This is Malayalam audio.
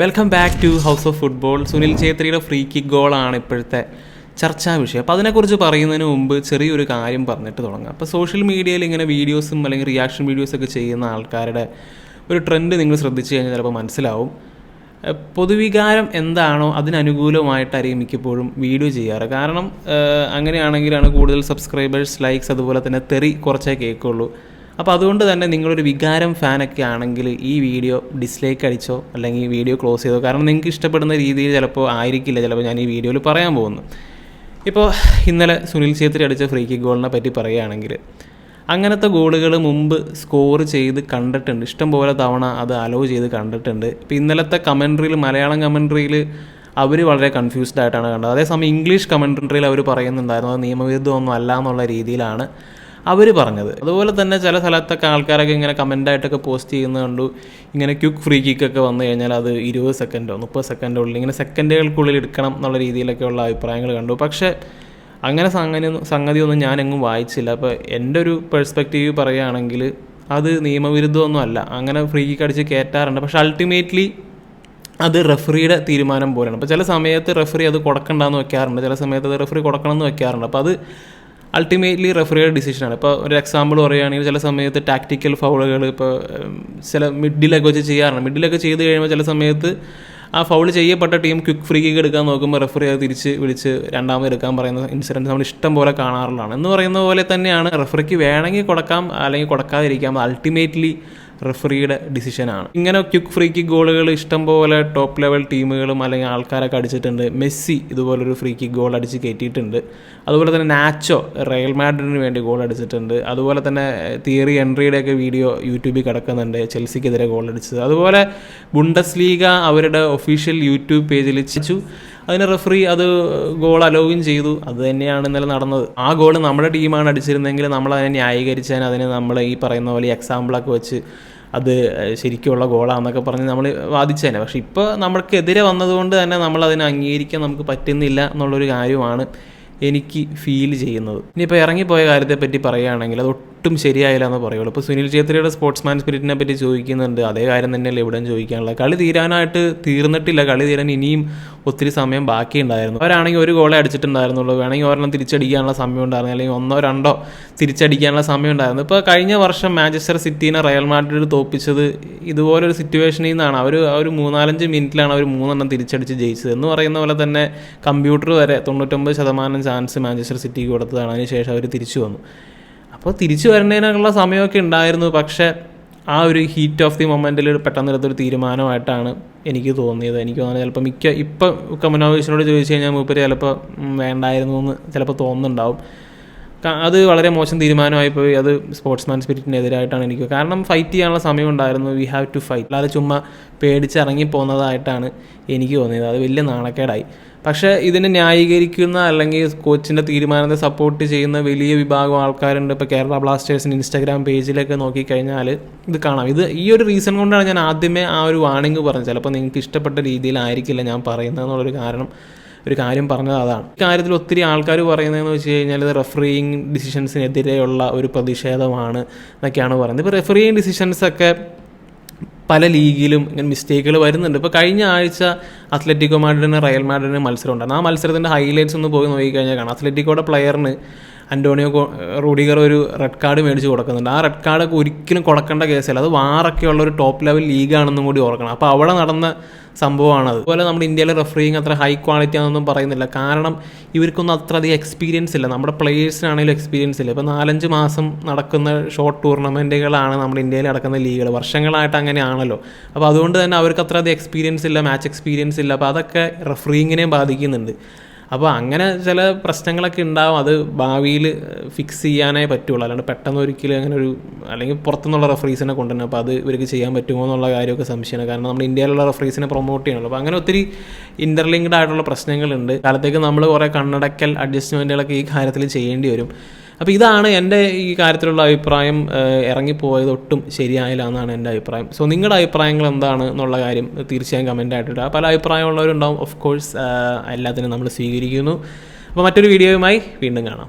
Welcome back to house of football Sunil ഛേത്രിയുടെ free kick ഗോളാണ് ഇപ്പോഴത്തെ ചർച്ചാ വിഷയം. അപ്പോൾ അതിനെക്കുറിച്ച് പറയുന്നതിന് മുമ്പ് ചെറിയൊരു കാര്യം പറഞ്ഞിട്ട് തുടങ്ങാം. അപ്പോൾ സോഷ്യൽ മീഡിയയിൽ ഇങ്ങനെ വീഡിയോസും അല്ലെങ്കിൽ റിയാക്ഷൻ വീഡിയോസൊക്കെ ചെയ്യുന്ന ആൾക്കാരുടെ ഒരു ട്രെൻഡ് നിങ്ങൾ ശ്രദ്ധിച്ചു കഴിഞ്ഞാൽ ചിലപ്പോൾ മനസ്സിലാവും. പൊതുവികാരം എന്താണോ അതിനനുകൂലമായിട്ടായിരിക്കും മിക്കപ്പോഴും വീഡിയോ ചെയ്യാറ്. കാരണം അങ്ങനെയാണെങ്കിലാണ് കൂടുതൽ സബ്സ്ക്രൈബേഴ്സ് ലൈക്സ് അതുപോലെ തന്നെ തെറി കുറച്ചേ കേൾക്കുള്ളൂ. അപ്പോൾ അതുകൊണ്ട് തന്നെ നിങ്ങളൊരു വികാരം ഫാനൊക്കെ ആണെങ്കിൽ ഈ വീഡിയോ ഡിസ്ലൈക്ക് അടിച്ചോ അല്ലെങ്കിൽ വീഡിയോ ക്ലോസ് ചെയ്തോ കാരണം നിങ്ങൾക്ക് ഇഷ്ടപ്പെടുന്ന രീതിയിൽ ചിലപ്പോൾ ആയിരിക്കില്ല ചിലപ്പോൾ ഞാൻ ഈ വീഡിയോയിൽ പറയാൻ പോകുന്നു. ഇപ്പോൾ ഇന്നലെ സുനിൽ ഛേത്രി അടിച്ച ഫ്രീ കിക്ക് ഗോളിനെ പറ്റി പറയുകയാണെങ്കിൽ അങ്ങനത്തെ ഗോളുകൾ മുമ്പ് സ്കോർ ചെയ്ത് കണ്ടിട്ടുണ്ട്. ഇഷ്ടംപോലെ തവണ അത് അലോ ചെയ്ത് കണ്ടിട്ടുണ്ട്. ഇപ്പോൾ ഇന്നലത്തെ കമൻട്രിയിൽ മലയാളം കമൻട്രിയിൽ അവർ വളരെ കൺഫ്യൂസ്ഡ് ആയിട്ടാണ് കണ്ടത്. അതേസമയം ഇംഗ്ലീഷ് കമൻട്രിയിൽ അവർ പറയുന്നുണ്ടായിരുന്നു അത് നിയമവിരുദ്ധമൊന്നും അല്ല എന്നുള്ള രീതിയിലാണ് അവർ പറഞ്ഞത്. അതുപോലെ തന്നെ ചില സ്ഥലത്തൊക്കെ ആൾക്കാരൊക്കെ ഇങ്ങനെ കമന്റായിട്ടൊക്കെ പോസ്റ്റ് ചെയ്യുന്ന കണ്ടു. ഇങ്ങനെ ക്യുക്ക് ഫ്രീ കിക്കൊക്കെ വന്നു കഴിഞ്ഞാൽ അത് ഇരുപത് സെക്കൻഡോ മുപ്പത് സെക്കൻഡോ ഉള്ളിൽ ഇങ്ങനെ സെക്കൻഡുകൾക്കുള്ളിൽ എടുക്കണം എന്നുള്ള രീതിയിലൊക്കെയുള്ള അഭിപ്രായങ്ങൾ കണ്ടു. പക്ഷേ അങ്ങനെ സംഗതി സംഗതിയൊന്നും ഞാൻ എങ്ങും വായിച്ചില്ല. അപ്പോൾ എന്റെ ഒരു പെർസ്പെക്റ്റീവ് പറയുകയാണെങ്കിൽ അത് നിയമവിരുദ്ധമൊന്നും അല്ല. അങ്ങനെ ഫ്രീ കിക്ക് അടിച്ച് കയറ്റാറുണ്ട് പക്ഷെ അൾട്ടിമേറ്റ്ലി അത് റെഫറിയുടെ തീരുമാനം പോലെയാണ്. അപ്പോൾ ചില സമയത്ത് റെഫറി അത് കൊടുക്കണ്ടെന്ന് വെക്കാറുണ്ട്. ചില സമയത്ത് അത് റെഫറി കൊടുക്കണമെന്ന് വെക്കാറുണ്ട്. അപ്പോൾ അത് അൾട്ടിമേറ്റ്ലി റെഫറിയുടെ ഡിസിഷനാണ് ഇപ്പോൾ ഒരു എക്സാമ്പിൾ പറയുകയാണെങ്കിൽ ചില സമയത്ത് ടാക്ടിക്കൽ ഫൗളുകൾ ഇപ്പോൾ ചില മിഡിലൊക്കെ വെച്ച് ചെയ്യാറുണ്ട്. മിഡിലൊക്കെ ചെയ്ത് കഴിയുമ്പോൾ ചില സമയത്ത് ആ ഫൗൾ ചെയ്യപ്പെട്ട ടീം ക്വിക്ക് ഫ്രീ കിക്ക് എടുക്കാൻ നോക്കുമ്പോൾ റെഫറി അത് തിരിച്ച് വിളിച്ച് രണ്ടാമത് എടുക്കാൻ പറയുന്ന ഇൻസിഡന്റ് നമ്മൾ ഇഷ്ടം പോലെ കാണാറുള്ളതാണ്. എന്ന് പറയുന്ന പോലെ തന്നെയാണ് റെഫറിക്ക് വേണമെങ്കിൽ കൊടുക്കാം അല്ലെങ്കിൽ കൊടുക്കാതിരിക്കാം. അൾട്ടിമേറ്റ്ലി റെഫറിയുടെ ഡിസിഷനാണ് ഇങ്ങനെ ക്യുക്ക് ഫ്രീ കിക്ക് ഗോളുകൾ ഇഷ്ടം പോലെ ടോപ്പ് ലെവൽ ടീമുകളും അല്ലെങ്കിൽ ആൾക്കാരൊക്കെ അടിച്ചിട്ടുണ്ട്. മെസ്സി ഇതുപോലൊരു ഫ്രീ കിക്ക് ഗോൾ അടിച്ച് കയറ്റിയിട്ടുണ്ട്. അതുപോലെ തന്നെ നാച്ചോ റയൽ മാഡ്രിഡിന് വേണ്ടി ഗോൾ അടിച്ചിട്ടുണ്ട്. അതുപോലെ തന്നെ തിയറി എൻട്രിയുടെയൊക്കെ വീഡിയോ യൂട്യൂബിൽ കിടക്കുന്നുണ്ട്. ചെൽസിക്കെതിരെ ഗോൾ അടിച്ചത്. അതുപോലെ ബുണ്ടസ് ലീഗ അവരുടെ ഒഫീഷ്യൽ യൂട്യൂബ് പേജിൽ വെച്ചു. അതിന് റെഫറി അത് ഗോൾ അലോവും ചെയ്തു. അത് തന്നെയാണ് ഇന്നലെ നടന്നത്. ആ ഗോൾ നമ്മുടെ ടീമാണ് അടിച്ചിരുന്നെങ്കിൽ നമ്മൾ അതിനെ ന്യായീകരിച്ചാൽ അതിനെ നമ്മൾ ഈ പറയുന്ന പോലെ എക്സാമ്പിളൊക്കെ വെച്ച് അത് ശരിക്കുള്ള ഗോളാണെന്നൊക്കെ പറഞ്ഞ് നമ്മൾ വാദിച്ചേനെ പക്ഷെ ഇപ്പോൾ നമ്മൾക്കെതിരെ വന്നതുകൊണ്ട് തന്നെ നമ്മൾ അതിനെ അംഗീകരിക്കാൻ നമുക്ക് പറ്റുന്നില്ല എന്നുള്ളൊരു കാര്യമാണ് എനിക്ക് ഫീൽ ചെയ്യുന്നത്. ഇനിയിപ്പോൾ ഇറങ്ങിപ്പോയ കാര്യത്തെപ്പറ്റി പറയുകയാണെങ്കിൽ അത് ഒട്ടും ശരിയായില്ല എന്ന് പറയുള്ളൂ. ഇപ്പോൾ സുനിൽ ഛേത്രിയുടെ സ്പോർട്സ്മാൻ സ്പിരിറ്റിനെ പറ്റി ചോദിക്കുന്നുണ്ട്. അതേ കാര്യം തന്നെയല്ലേ ഇവിടെയും ചോദിക്കാനുള്ളത്. കളി തീരാനായിട്ട് തീർന്നിട്ടില്ല. കളി തീരാൻ ഇനിയും ഒത്തിരി സമയം ബാക്കിയുണ്ടായിരുന്നു. അവരാണെങ്കിൽ ഒരു ഗോളെ അടിച്ചിട്ടുണ്ടായിരുന്നുള്ളൂ. വേണമെങ്കിൽ ഒരെണ്ണം തിരിച്ചടിക്കാനുള്ള സമയം ഉണ്ടായിരുന്നു. അല്ലെങ്കിൽ ഒന്നോ രണ്ടോ തിരിച്ചടിക്കാനുള്ള സമയം ഉണ്ടായിരുന്നു. ഇപ്പോൾ കഴിഞ്ഞ വർഷം മാഞ്ചസ്റ്റർ സിറ്റീനെ റയൽ മാഡ്രിഡ് തോപ്പിച്ചത് ഇതുപോലൊരു സിറ്റുവേഷനിൽ നിന്നാണ്. അവർ ഒരു മൂന്നാലഞ്ച് മിനിറ്റിലാണ് അവർ മൂന്നെണ്ണം തിരിച്ചടിച്ച് ജയിച്ചത്. എന്ന് പറയുന്ന പോലെ തന്നെ കമ്പ്യൂട്ടർ വരെ തൊണ്ണൂറ്റൊമ്പത് ശതമാനം ചാൻസ് മാഞ്ചസ്റ്റർ സിറ്റിക്ക് കൊടുത്തതാണ്. അതിനുശേഷം അവർ തിരിച്ചു വന്നു. അപ്പോൾ തിരിച്ചു വരുന്നതിനുള്ള സമയമൊക്കെ ഉണ്ടായിരുന്നു. പക്ഷേ ആ ഒരു ഹീറ്റ് ഓഫ് ദി മൊമെന്റിൽ പെട്ടെന്ന് എടുത്തൊരു തീരുമാനമായിട്ടാണ് എനിക്ക് തോന്നിയത്. എനിക്ക് തോന്നുന്നത് ചിലപ്പോൾ മിക്ക ഇപ്പം കമനോവിഷനോട് ചോദിച്ചു കഴിഞ്ഞാൽ മൂപ്പര് ചിലപ്പോൾ വേണ്ടായിരുന്നു എന്ന് ചിലപ്പോൾ തോന്നുന്നുണ്ടാവും. അത് വളരെ മോശം തീരുമാനമായി പോയി. അത് സ്പോർട്സ്മാൻ സ്പിരിറ്റിനെതിരായിട്ടാണ് എനിക്ക് കാരണം ഫൈറ്റ് ചെയ്യാനുള്ള സമയം ഉണ്ടായിരുന്നു. വി ഹാവ് ടു ഫൈറ്റ് അല്ലാതെ ചുമ്മാ പേടിച്ചിറങ്ങി പോകുന്നതായിട്ടാണ് എനിക്ക് തോന്നിയത്. അത് വലിയ നാണക്കേടായി. പക്ഷേ ഇതിനെ ന്യായീകരിക്കുന്ന അല്ലെങ്കിൽ കോച്ചിന്റെ തീരുമാനത്തെ സപ്പോർട്ട് ചെയ്യുന്ന വലിയ വിഭാഗം ആൾക്കാരുണ്ട്. ഇപ്പോൾ കേരള ബ്ലാസ്റ്റേഴ്സിന്റെ ഇൻസ്റ്റാഗ്രാം പേജിലൊക്കെ നോക്കിക്കഴിഞ്ഞാൽ ഇത് കാണാം. ഇത് ഈ ഒരു റീസൺ കൊണ്ടാണ് ഞാൻ ആദ്യമേ ആ ഒരു വാണിംഗ് പറഞ്ഞത്. ചിലപ്പോൾ നിങ്ങൾക്ക് ഇഷ്ടപ്പെട്ട രീതിയിലായിരിക്കില്ല ഞാൻ പറയുന്നത് എന്നുള്ളൊരു കാരണം ഒരു കാര്യം പറഞ്ഞത് അതാണ്. കാര്യത്തിൽ ഒത്തിരി ആൾക്കാർ പറയുന്നതെന്ന് വെച്ച് കഴിഞ്ഞാൽ ഇത് റെഫറിങ് ഡിസിഷൻസിനെതിരെയുള്ള ഒരു പ്രതിഷേധമാണ് എന്നൊക്കെയാണ് പറയുന്നത്. ഇപ്പോൾ റെഫറിയിങ് ഡിസിഷൻസൊക്കെ പല ലീഗിലും ഇങ്ങനെ മിസ്റ്റേക്കുകൾ വരുന്നുണ്ട്. ഇപ്പോൾ കഴിഞ്ഞ ആഴ്ച അത്ലറ്റിക്കോ മാഡ്രിഡിന് റയൽ മാഡ്രിഡിന് മത്സരം ഉണ്ടായിരുന്നു. ആ മത്സരത്തിന്റെ ഹൈലൈറ്റ്സ് ഒന്ന് പോയി നോക്കിക്കഴിഞ്ഞാൽ കാണാം. അത്ലറ്റിക്കോയുടെ പ്ലെയറിന് അന്റോണിയോ റൂഡിഗർ ഒരു റെഡ് കാർഡ് മേടിച്ച് കൊടുക്കുന്നുണ്ട്. ആ റെഡ് കാർഡൊക്കെ ഒരിക്കലും കൊടുക്കേണ്ട കേസല്ല അത് വാറൊക്കെയുള്ള ഒരു ടോപ്പ് ലെവൽ ലീഗാണെന്നും കൂടി ഓർക്കണം. അപ്പോൾ അവിടെ നടന്ന സംഭവമാണത്. അതുപോലെ നമ്മുടെ ഇന്ത്യയിലെ റെഫറിങ് അത്ര ഹൈ ക്വാളിറ്റി ആണെന്നൊന്നും പറയുന്നില്ല. കാരണം ഇവർക്കൊന്നും അത്ര അധികം എക്സ്പീരിയൻസ് ഇല്ല. നമ്മുടെ പ്ലേയേഴ്സിനാണെങ്കിലും എക്സ്പീരിയൻസ് ഇല്ല. ഇപ്പോൾ നാലഞ്ച് മാസം നടക്കുന്ന ഷോർട്ട് ടൂർണമെന്റുകളാണ് നമ്മുടെ ഇന്ത്യയിൽ നടക്കുന്ന ലീഗുകൾ വർഷങ്ങളായിട്ട് അങ്ങനെയാണല്ലോ. അപ്പോൾ അതുകൊണ്ട് തന്നെ അവർക്ക് അത്ര അധികം എക്സ്പീരിയൻസ് ഇല്ല മാച്ച് എക്സ്പീരിയൻസ് ഇല്ല. അപ്പോൾ അതൊക്കെ റെഫറിങ്ങിനെയും ബാധിക്കുന്നുണ്ട്. അപ്പോൾ അങ്ങനെ ചില പ്രശ്നങ്ങളൊക്കെ ഉണ്ടാവും. അത് ഭാവിയിൽ ഫിക്സ് ചെയ്യാനേ പറ്റുള്ളൂ. അല്ലാണ്ട് പെട്ടെന്ന് ഒരിക്കലും അങ്ങനെ ഒരു അല്ലെങ്കിൽ പുറത്തുനിന്നുള്ള റെഫറീസിനെ കൊണ്ടുവരണം അപ്പോൾ അത് ഇവർക്ക് ചെയ്യാൻ പറ്റുമോ എന്നുള്ള കാര്യമൊക്കെ സംശയമാണ്. കാരണം നമ്മൾ ഇന്ത്യയിലുള്ള റെഫറീസിനെ പ്രൊമോട്ട് ചെയ്യണമല്ലോ. അപ്പോൾ അങ്ങനെ ഒത്തിരി ഇന്റർലിങ്ക്ഡ് ആയിട്ടുള്ള പ്രശ്നങ്ങളുണ്ട്. കാലത്തേക്ക് നമ്മൾ കുറേ കണ്ണടക്കൽ അഡ്ജസ്റ്റ്മെന്റുകളൊക്കെ ഈ കാര്യത്തിൽ ചെയ്യേണ്ടി വരും. അപ്പോൾ ഇതാണ് എന്റെ ഈ കാര്യത്തിലുള്ള അഭിപ്രായം ഇറങ്ങിപ്പോയത് ഒട്ടും ശരിയായില്ല എന്നാണ് എന്റെ അഭിപ്രായം. സോ നിങ്ങളുടെ അഭിപ്രായങ്ങൾ എന്താണ് എന്നുള്ള കാര്യം തീർച്ചയായും കമന്റ് ആയിട്ടിടുക പല അഭിപ്രായമുള്ളവരുണ്ടാവും ഓഫ് കോഴ്സ് എല്ലാത്തിനും നമ്മൾ സ്വീകരിക്കുന്നു. അപ്പോൾ മറ്റൊരു വീഡിയോയുമായി വീണ്ടും കാണാം.